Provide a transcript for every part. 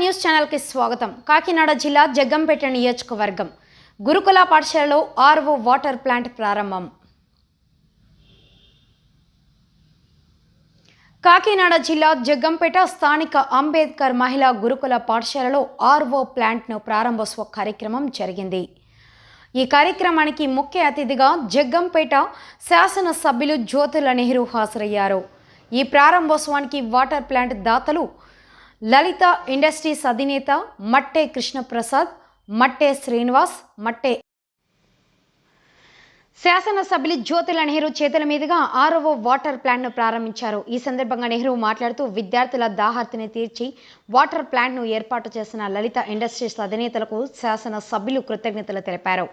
News ఛానల్కి స్వాగతం. కాకినాడ జిల్లా జగ్గంపేట నియోజకవర్గం. గురుకుల పాఠశాలలో ఆర్ఓ వాటర్ ప్లాంట్ ప్రారంభం. కాకినాడ జిల్లా జగ్గంపేట స్థానిక అంబేద్కర్ మహిళా గురుకుల పాఠశాలలో ఆర్ఓ ప్లాంట్ను ప్రారంభోత్సవ కార్యక్రమం జరిగింది. ఈ కార్యక్రమానికి ముఖ్య అతిథిగా జగ్గంపేట శాసనసభ్యులు జ్యోతుల నెహ్రూ హాజరయ్యారు. ఈ ప్రారంభోత్సవానికి వాటర్ ప్లాంట్ దాతలు లలిత ఇండస్ట్రీస్ అధినేత మట్టే కృష్ణప్రసాద్ మట్టే శ్రీనివాస్ మట్టే శాసనసభ్యులు జ్యోతుల నెహ్రూ చేతుల మీదుగా ఆరవ వాటర్ ప్లాంట్ను ప్రారంభించారు. ఈ సందర్భంగా నెహ్రూ మాట్లాడుతూ విద్యార్థుల దాహార్తిని తీర్చి వాటర్ ప్లాంట్ను ఏర్పాటు చేసిన లలిత ఇండస్ట్రీస్ అధినేతలకు శాసనసభ్యులు కృతజ్ఞతలు తెలిపారు.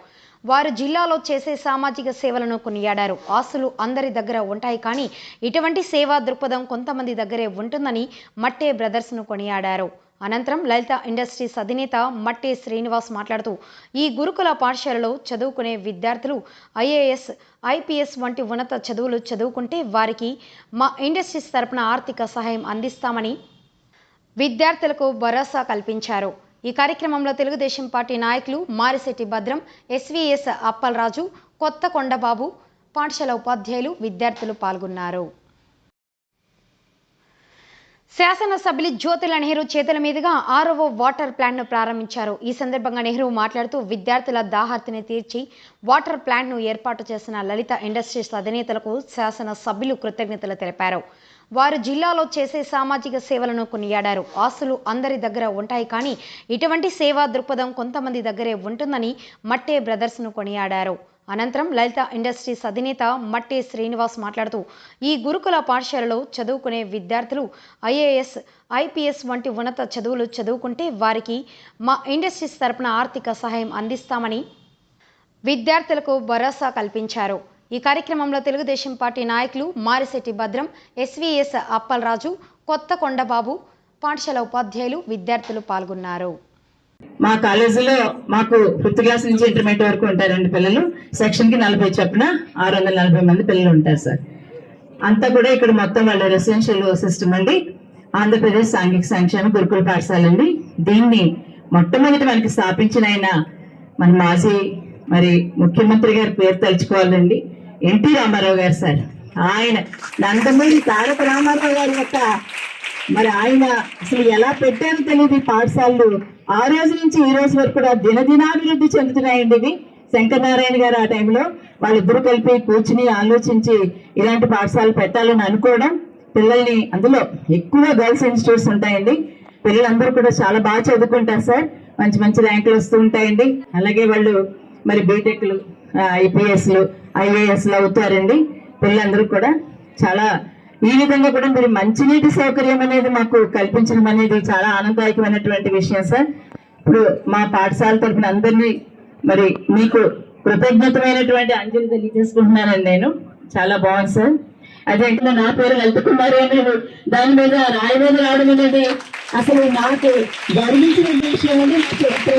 వారు జిల్లాలో చేసే సామాజిక సేవలను కొనియాడారు. ఆస్తులు అందరి దగ్గర ఉంటాయి కానీ ఇటువంటి సేవా దృక్పథం కొంతమంది దగ్గరే ఉంటుందని మట్టే బ్రదర్స్ను కొనియాడారు. అనంతరం లలిత ఇండస్ట్రీస్ అధినేత మట్టే శ్రీనివాస్ మాట్లాడుతూ ఈ గురుకుల పాఠశాలలో చదువుకునే విద్యార్థులు ఐఏఎస్ ఐపీఎస్ వంటి ఉన్నత చదువులు చదువుకుంటే వారికి మా ఇండస్ట్రీస్ తరపున ఆర్థిక సహాయం అందిస్తామని విద్యార్థులకు భరోసా కల్పించారు. ఈ కార్యక్రమంలో తెలుగుదేశం పార్టీ నాయకులు మారిశెట్టి భద్రం ఎస్వీఎస్ అప్పలరాజు కొత్త కొండబాబు పాఠశాల ఉపాధ్యాయులు విద్యార్థులు పాల్గొన్నారు. శాసనసభ్యులు జ్యోతుల నెహ్రూ చేతుల మీదుగా ఆరవ వాటర్ ప్లాంట్ను ప్రారంభించారు. ఈ సందర్భంగా నెహ్రూ మాట్లాడుతూ విద్యార్థుల దాహార్తిని తీర్చి వాటర్ ప్లాంట్ను ఏర్పాటు చేసిన లలిత ఇండస్ట్రీస్ అధినేతలకు శాసనసభ్యులు కృతజ్ఞతలు తెలిపారు. వారు జిల్లాలో చేసే సామాజిక సేవలను కొనియాడారు. ఆస్తులు అందరి దగ్గర ఉంటాయి కానీ ఇటువంటి సేవా దృక్పథం కొంతమంది దగ్గరే ఉంటుందని మట్టే బ్రదర్స్ను కొనియాడారు. అనంతరం లలిత ఇండస్ట్రీస్ అధినేత మట్టే శ్రీనివాస్ మాట్లాడుతూ ఈ గురుకుల పాఠశాలలో చదువుకునే విద్యార్థులు ఐఏఎస్ ఐపీఎస్ వంటి ఉన్నత చదువులు చదువుకుంటే వారికి మా ఇండస్ట్రీస్ తరపున ఆర్థిక సహాయం అందిస్తామని విద్యార్థులకు భరోసా కల్పించారు. ఈ కార్యక్రమంలో తెలుగుదేశం పార్టీ నాయకులు మారిశెట్టి భద్రం ఎస్వీఎస్ అప్పలరాజు కొత్త కొండబాబు పాఠశాల ఉపాధ్యాయులు విద్యార్థులు పాల్గొన్నారు. మా కాలేజీలో మాకు ఫిఫ్త్ క్లాస్ నుంచి ఇంటర్మీడియట్ వరకు ఉంటారండి పిల్లలు. సెక్షన్కి నలభై చొప్పున ఆరు వందల నలభై మంది పిల్లలు ఉంటారు సార్. అంతా కూడా ఇక్కడ మొత్తం వాళ్ళ రెసిడెన్షియల్ సిస్టమ్ అండి. ఆంధ్రప్రదేశ్ సాంఘిక సంక్షేమ గురుకుల పాఠశాల అండి. దీన్ని మొట్టమొదటి మనకి స్థాపించిన ఆయన మన మాజీ మరి ముఖ్యమంత్రి గారి పేరు తలుచుకోవాలండి. ఎన్టీ రామారావు గారు సార్. ఆయన నందమూరి తారక రామారావు గారి యొక్క మరి ఆయన అసలు ఎలా పెట్టారో తెలియదు ఈ పాఠశాలలు. ఆ రోజు నుంచి ఈ రోజు వరకు కూడా దినదినాభివృద్ధి చెందుతున్నాయండి ఇవి. శంకరనారాయణ గారు ఆ టైంలో వాళ్ళిద్దరూ కలిపి కూర్చుని ఆలోచించి ఇలాంటి పాఠశాలలు పెట్టాలని అనుకోవడం పిల్లల్ని అందులో ఎక్కువ గర్ల్స్ ఇన్స్టిట్యూట్స్ ఉంటాయండి. పిల్లలందరూ కూడా చాలా బాగా చదువుకుంటారు సార్. మంచి మంచి ర్యాంకులు వస్తూ ఉంటాయండి. అలాగే వాళ్ళు మరి బీటెక్లు ఐపీఎస్లు ఐఏఎస్లు అవుతారండి. పిల్లలందరూ కూడా చాలా ఈ విధంగా కూడా మీరు మంచినీటి సౌకర్యం అనేది మాకు కల్పించడం అనేది చాలా ఆనందదాయకమైనటువంటి విషయం సార్. ఇప్పుడు మా పాఠశాల తరఫున అందరినీ మరి మీకు కృతజ్ఞతమైనటువంటి అంజలి తెలియజేసుకుంటున్నానండి నేను. చాలా బాగుంది సార్. అదే నా పేరు లలిత కుమారి అని దాని మీద రాయి మీద రావడం అనేది అసలు నాకు గర్వించిన విషయం అనేది నా చరిత్ర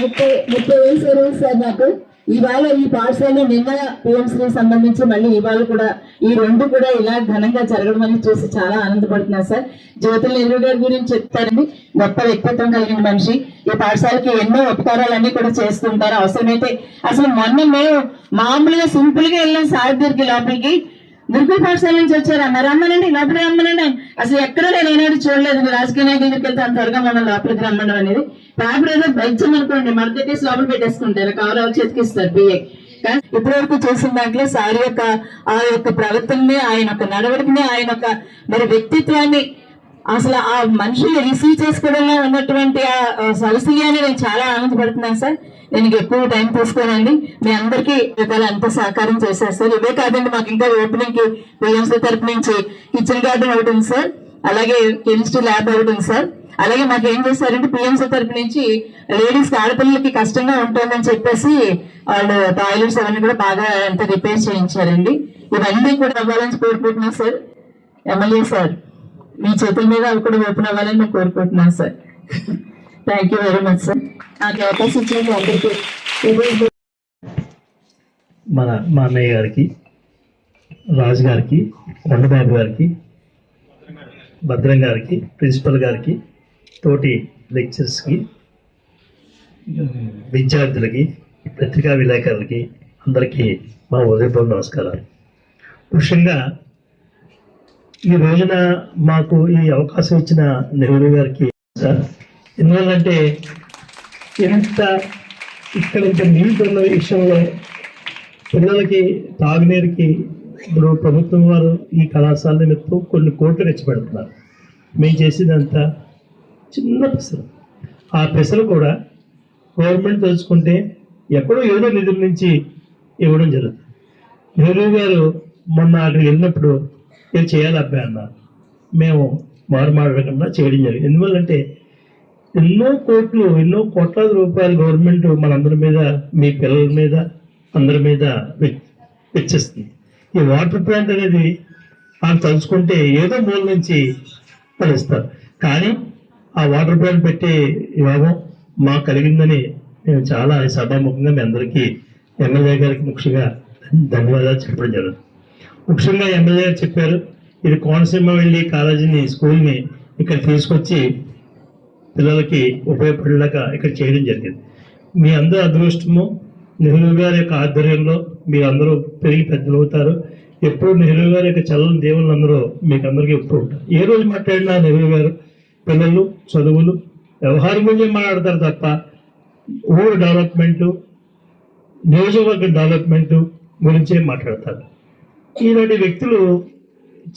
ముప్పై ముప్పై వేలు సర్వీస్ సార్ నాకు ఇవాళ ఈ పాఠశాల నిన్న పిఎంసీకి సంబంధించి మళ్ళీ ఇవాళ కూడా ఈ రెండు కూడా ఇలా ఘనంగా జరగడం అనేది చూసి చాలా ఆనందపడుతున్నాను సార్. జ్యోతుల నెహ్రూ గారి గురించి చెప్తారండి. గొప్ప వ్యక్తిత్వం కలిగిన మనిషి. ఈ పాఠశాలకి ఎన్నో ఉపకారాలన్నీ కూడా చేస్తుంటారు. అవసరమైతే అసలు మొన్న మేము మామూలుగా సింపుల్గా వెళ్ళాం సార్ దగ్గరికి లోపలికి గురుకుల పాఠశాల నుంచి వచ్చారా? రమ్మనండి లోపలికి రమ్మనండి. అసలు ఎక్కడ నేను ఏనాడు చూడలేదు. రాజకీయ నాయకుల దగ్గరికి వెళ్తే అంత త్వరగా మనం లోపలికి రమ్మడం అనేది. పేపర్ ఏదో బెంచం అనుకోండి మడతెట్టేసి లోపల పెట్టేసుకుంటారు కవర్ అవుట్ చేతికిస్తారు బిఏ. ఇప్పటి వరకు చూసిన దాంట్లో సార్ యొక్క ఆ యొక్క ప్రవర్తనని ఆయన యొక్క నడవడికని ఆయన యొక్క మరి వ్యక్తిత్వాన్ని అసలు ఆ మనిషిని రిసీవ్ చేసుకోవడంలో ఉన్నటువంటి ఆ ఆ సరసీయాన్ని నేను చాలా ఆనందపడుతున్నాను సార్. నేను ఎక్కువ టైం తీసుకోనండి. మీ అందరికీ రకాల అంత సహకారం చేశారు సార్. ఇవే కాదండి మాకు ఇంకా ఓపెనింగ్కి పిఎంసీ తరపు నుంచి కిచెన్ గార్డెన్ ఒకటి ఉంది సార్. అలాగే కెమిస్ట్రీ ల్యాబ్ ఒకటి ఉంది సార్. అలాగే మాకు ఏం చేశారంటే పిఎంసీ తరపు నుంచి లేడీస్ ఆడపిల్లలకి కష్టంగా ఉంటుందని చెప్పేసి వాళ్ళు టాయిలెట్స్ అవన్నీ కూడా బాగా అంత రిపేర్ చేయించారండి. ఇవన్నీ కూడా అవ్వాలని కోరుకుంటున్నాం సార్. MLA sir. మీ చేతుల మీద అవి కూడా ఓపెన్ అవ్వాలని నేను కోరుకుంటున్నాను sir thank you very much sir నాకు అవకాశం ఇచ్చినందుకు అందరికీ మన మా అన్నయ్య గారికి రాజు గారికి కొండబాబు గారికి భద్రం గారికి ప్రిన్సిపల్ గారికి తోటి లెక్చర్స్కి విద్యార్థులకి పత్రికా విలేకరులకి అందరికీ మా ఉదయపూర్వ నమస్కారాలు. ముఖ్యంగా ఈ రోజున మాకు ఈ అవకాశం ఇచ్చిన నెహ్రూ గారికి సార్ ఎందువల్లంటే ఎంత ఇక్కడ ఇంత నీళ్ళు ఉన్న విషయంలో పిల్లలకి తాగునీరుకి ఇప్పుడు ప్రభుత్వం వారు ఈ కళాశాల నిమిత్తం కొన్ని కోట్లు ఖర్చు మేము చేసేదంతా చిన్న పెసలు. ఆ పెసలు కూడా గవర్నమెంట్ తెలుసుకుంటే ఎక్కడో ఏదో నిధుల నుంచి ఇవ్వడం జరుగుతుంది. నెహ్రూ గారు మొన్న అక్కడికి వెళ్ళినప్పుడు ఇది చేయాలి అబ్బాయి మేము మారు మాట్లాడకుండా చేయడం జరిగింది. ఎందువల్లంటే ఎన్నో కోట్లు ఎన్నో కోట్లాది రూపాయలు గవర్నమెంట్ మనందరి మీద మీ పిల్లల మీద అందరి మీద వె- వెచ్చిస్తుంది. ఈ వాటర్ ప్లాంట్ అనేది వాళ్ళు తలుచుకుంటే ఏదో మూల నుంచి పనిస్తారు కానీ ఆ వాటర్ ప్లాంట్ పెట్టే యోగం మాకు కలిగిందని మేము చాలా సభాముఖంగా మీ అందరికీ ఎమ్మెల్యే గారికి ముఖ్యంగా ధన్యవాదాలు చెప్పడం జరుగుతుంది. ముఖ్యంగా ఎమ్మెల్యే గారు చెప్పారు ఇది కోనసీమ వెళ్ళి కాలేజీని స్కూల్ని ఇక్కడ తీసుకొచ్చి పిల్లలకి ఉపయోగపడేలాగా ఇక్కడ చేయడం జరిగింది. మీ అందరి అదృష్టము నెహ్రూ గారి యొక్క ఆధ్వర్యంలో మీరందరూ అందరూ పెరిగి పెద్దలు అవుతారు ఎప్పుడు నెహ్రూ గారి యొక్క చల్లని దేవుళ్ళు అందరూ మీకు అందరికీ ఎప్పుడు ఉంటారు. ఏ రోజు మాట్లాడినా నెహ్రూ గారు పిల్లలు చదువులు వ్యవహారం గురించి మాట్లాడతారు తప్ప ఊరు డెవలప్మెంట్ నియోజకవర్గ డెవలప్మెంట్ గురించే మాట్లాడతారు. ఈనాటి వ్యక్తులు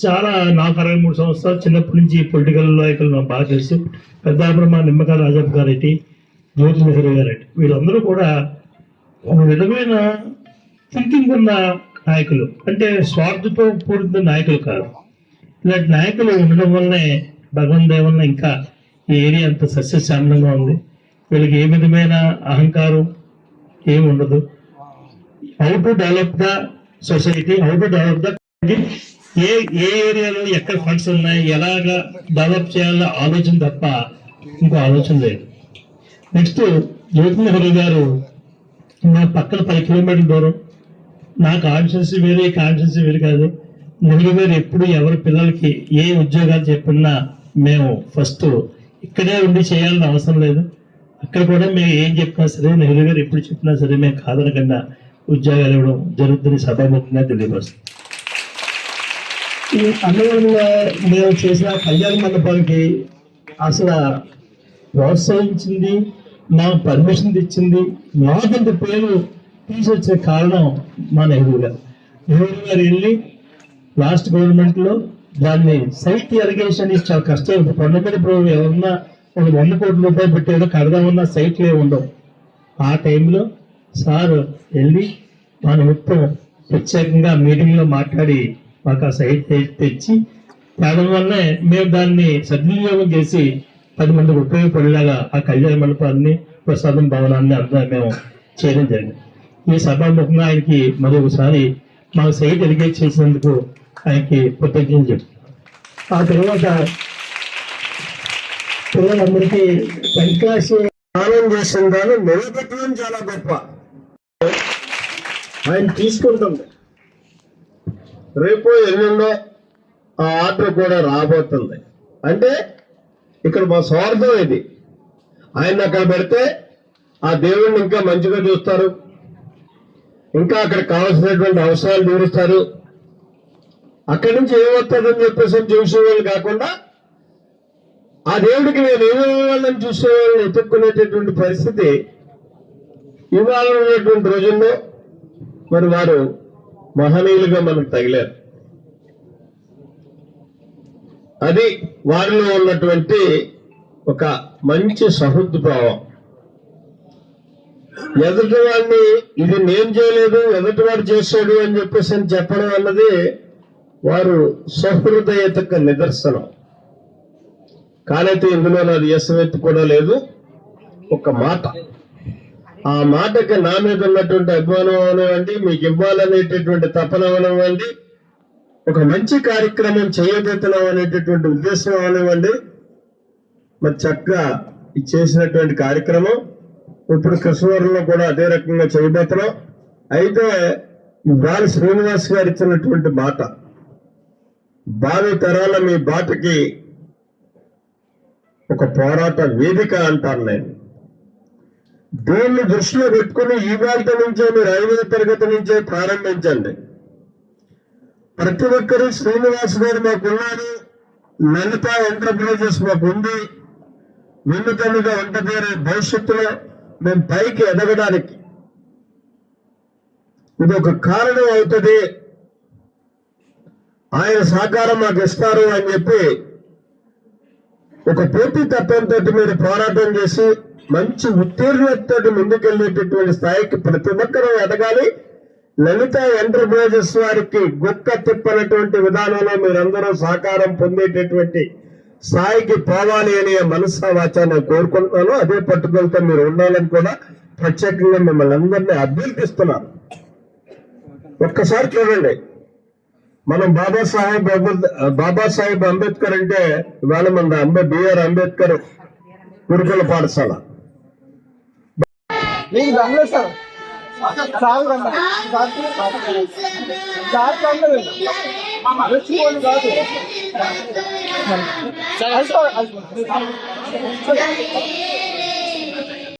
చాలా నాకు అరవై మూడు సంవత్సరాలు చిన్నప్పటి నుంచి పొలిటికల్ నాయకులు నాకు బాగా తెలుసు. పెద్దాపురమ నిమ్మకాయ రాజప్ప గారెడ్డి జ్యోతి నెహ్రూ గారెడ్డి వీళ్ళందరూ కూడా ఒక విధమైన థింకింగ్ ఉన్న నాయకులు. అంటే స్వార్థతో కూడిన నాయకులు కాదు. ఇలాంటి నాయకులు ఉండడం వల్లనే భగవన్ దయ ఇంకా ఈ ఏరియా అంత సస్యశ్యామలంగా ఉంది. వీళ్ళకి ఏ విధమైన అహంకారం ఏమి ఉండదు. How to develop the society how to develop the a a ఏరియాలో ఎక్కడ ఫండ్స్ ఉన్నాయి ఎలాగా డెవలప్ చేయాలో ఆలోచన తప్ప ఇంకో ఆలోచన లేదు. నెక్స్ట్ జ్యోతి నెహ్రూ గారు నా పక్కన పది కిలోమీటర్ల దూరం. నా కాన్షియన్స్ వేరే కాన్షియన్స్ వేరు కాదు. నెహ్రూ గారు ఎప్పుడు ఎవరి పిల్లలకి ఏ ఉద్యోగాలు చెప్పినా మేము ఫస్ట్ ఇక్కడే ఉండి చేయాలని అవసరం లేదు. అక్కడ కూడా మేము ఏం చెప్పినా సరే నెహ్రూ గారు ఎప్పుడు చెప్పినా సరే మేము కాదనకుండా ఉద్యోగాలు ఇవ్వడం జరుగుతుంది సభాముఖంగా తెలియపరుస్తుంది. ఈ అన్నవరంలో మేము చేసిన కళ్యాణ మండపానికి అసలు ప్రోత్సహించింది మా పర్మిషన్ ఇచ్చింది మాకంత పేరు తీసుకొచ్చే కారణం మా నెహ్రూ గారు నెహ్రూ గారు వెళ్ళి లాస్ట్ గవర్నమెంట్లో దాన్ని సైట్ ఇరిగేషన్ చాలా కష్టం పండుగ కొండ మీద ఇప్పుడు ఎవరన్నా ఒక వంద కోట్ల రూపాయలు పెట్టేదో కడదామన్న సైట్లే ఉండవు ఆ టైంలో సార్ వెళ్ళి మన నిమిత్తం ప్రత్యేకంగా మీటింగ్లో మాట్లాడి మాకు ఆ సైట్ తెచ్చి తేడం వల్లే మేము దాన్ని సద్వినియోగం చేసి పది మందికి ఉపయోగపడేలాగా ఆ కళ్యాణ మండపాన్ని ప్రసాదం భవనాన్ని అంతా మేము చేయడం జరిగింది. ఈ సభాముఖంగా ఆయనకి మరొకసారి మా సైట్ ఎలిగేట్ చేసినందుకు ఆయనకి కృతజ్ఞతలు చెప్తున్నాం ఆ తర్వాత పిల్లలందరికీ సంక్రాంతి స్నానం చేసిన దాన్ని నిలబెట్టడం చాలా గొప్ప. ఆయన తీసుకుంటుంది. రేపు ఎల్లుండో ఆ ఆర్డర్ కూడా రాబోతుంది. అంటే ఇక్కడ మా స్వార్థం ఇది. ఆయన అక్కడ పెడితే ఆ దేవుణ్ణి ఇంకా మంచిగా చూస్తారు. ఇంకా అక్కడ కావాల్సినటువంటి అవసరాలు తీరుస్తారు. అక్కడి నుంచి ఏమొస్తుందని చెప్పేసి చూసేవాళ్ళు కాకుండా ఆ దేవుడికి నేను ఏమేవాళ్ళని చూసేవాళ్ళని ఎత్తుక్కునేటటువంటి పరిస్థితి ఇవాళ ఉన్నటువంటి రోజుల్లో మరి వారు మహనీయులుగా మనకు తగిలారు. అది వారిలో ఉన్నటువంటి ఒక మంచి సహృద్భావం ఎదుటి వాడిని ఇది నేను చేయలేదు ఎదుటి వాడు చేశాడు అని చెప్పేసి అని చెప్పడం అన్నది వారు సహృదయతకు నిదర్శనం. కానైతే ఇందులో నాది ఎసవెత్తు కూడా లేదు ఒక మాట. ఆ మాటకి నా మీద ఉన్నటువంటి అభిమానం అవనివ్వండి మీకు ఇవ్వాలనేటటువంటి తపన అవనివ్వండి ఒక మంచి కార్యక్రమం చేయబోతున్నాం అనేటటువంటి ఉద్దేశం అవనివ్వండి. మరి చక్కగా చేసినటువంటి కార్యక్రమం ఇప్పుడు కృష్ణవరంలో కూడా అదే రకంగా చేయబోతున్నాం. అయితే ఇవాళ శ్రీనివాస్ గారు ఇచ్చినటువంటి మాట భావి తరాల మీ బాటకి ఒక పోరాట వేదిక అంటాను నేను. దీన్ని దృష్టిలో పెట్టుకుని ఇవాళ నుంచే మీరు ఐదవ తరగతి నుంచే ప్రారంభించండి. ప్రతి ఒక్కరూ శ్రీనివాస్ గారు మాకున్నారు లలిత ఎంటర్ప్రైజెస్ మాకు ఉంది వినూతనంగా భవిష్యత్తులో మేము పైకి ఎదగడానికి. ఇది ఒక కారణం అవుతుంది. ఆయన సహకారం మాకు ఇస్తారు అని చెప్పి ఒక పోటీ తత్వంతో మీరు పోరాటం చేసి మంచి ఉత్తీర్ణతతో ముందుకెళ్ళేటటువంటి స్థాయికి ప్రతి ఒక్కరూ ఎదగాలి. లలిత ఎంటర్ప్రైజెస్ వారికి గుక్క తిప్పనటువంటి విధానంలో మీరందరూ సహకారం పొందేటటువంటి స్థాయికి పోవాలి అనే మనస్సావాచాన్ని కోరుకుంటున్నాను. అదే పట్టుదలతో మీరు ఉండాలని కూడా ప్రత్యేకంగా మిమ్మల్ని అందరినీ అభ్యర్థిస్తున్నాను. ఒక్కసారి చూడండి. మనం బాబాసాహెబ్ అంబేద్- బాబాసాహెబ్ అంబేద్కర్ అంటే ఇవాళ మన అంబే బిఆర్ అంబేద్కర్ గురుకుల పాఠశాల. మీకు రంగులే సార్.